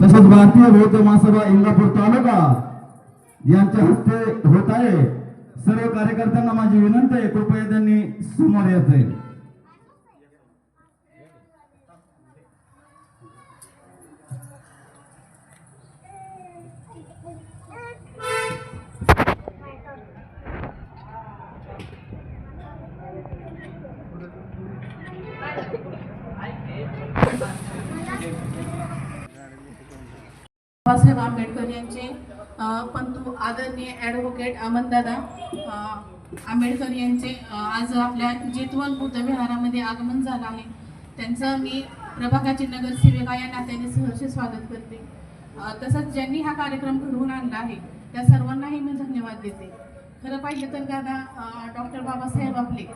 तसंच भारतीय बौद्ध महासभा इंदापूर तालुका यांच्या हस्ते होत आहे. सर्व कार्यकर्त्यांना माझी विनंती आहे कृपया त्यांनी समोर यायचंय. बाबासाहेब आंबेडकर यांचे अ, पंतू आदरणीय ॲडव्होकेट अमनदादा आंबेडकर यांचे आज आपल्या जेतवल बुद्ध विहारामध्ये आगमन झालं आहे. त्यांचं मी प्रभागाची नगरसेविका या नात्याने सहर्ष स्वागत करते. तसंच ज्यांनी हा कार्यक्रम घडवून आणला आहे त्या सर्वांनाही मी धन्यवाद देते. खरं पाहिलं तर दादा डॉक्टर बाबासाहेब आपले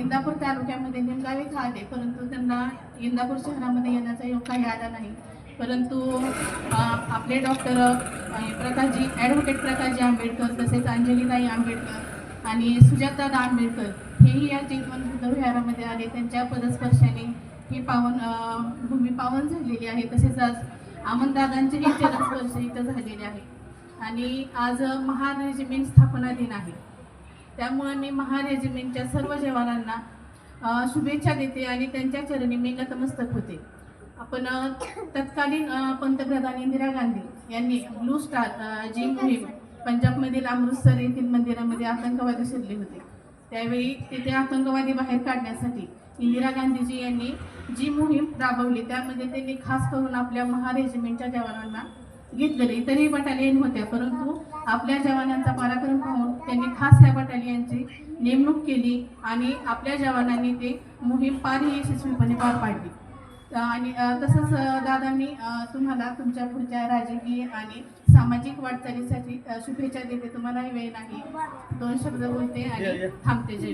इंदापूर तालुक्यामध्ये निमगावी खाले आले परंतु त्यांना इंदापूर शहरामध्ये येण्याचा योग काही आला नाही. परंतु आपले डॉक्टर प्रकाशजी ॲडव्होकेट प्रकाशजी आंबेडकर तसेच अंजलीताई आंबेडकर आणि सुजातादा आंबेडकर हेही या जीवन आले. त्यांच्या पदस्पर्शाने ही पावन भूमी पावन झालेली आहे. तसेच आज आमनदादांचेही चरणस्पर्श इथं झालेले आहे. आणि आज महार रेजिमेंट स्थापना दिन आहे. त्यामुळे मी महार रेजिमेंटच्या सर्व जवानांना शुभेच्छा देते आणि त्यांच्या चरणी मी नतमस्तक होते. आपण तत्कालीन पंतप्रधान इंदिरा गांधी यांनी ब्लू स्टार जी मोहीम पंजाबमधील अमृतसर येथील मंदिरामध्ये आतंकवादी शिरले होते. त्यावेळी तिथे आतंकवादी बाहेर काढण्यासाठी इंदिरा गांधीजी यांनी जी मोहीम राबवली त्यामध्ये त्यांनी खास करून आपल्या महा रेजिमेंटच्या जवानांना घेतलेले इतरही बटालियन होत्या परंतु आपल्या जवानांचा पराक्रम पाहून त्यांनी खास या बटालियनची नेमणूक केली आणि आपल्या जवानांनी ते मोहीम फारही यशस्वीपणे पार पाडली. आणि तसंच दादांनी अ, तुम्हाला तुमच्या पुढच्या राजकीय आणि सामाजिक वाटचालीसाठी शुभेच्छा देते. तुम्हालाही वेळ नाही. दोन शब्द बोलते आणि थांबते जय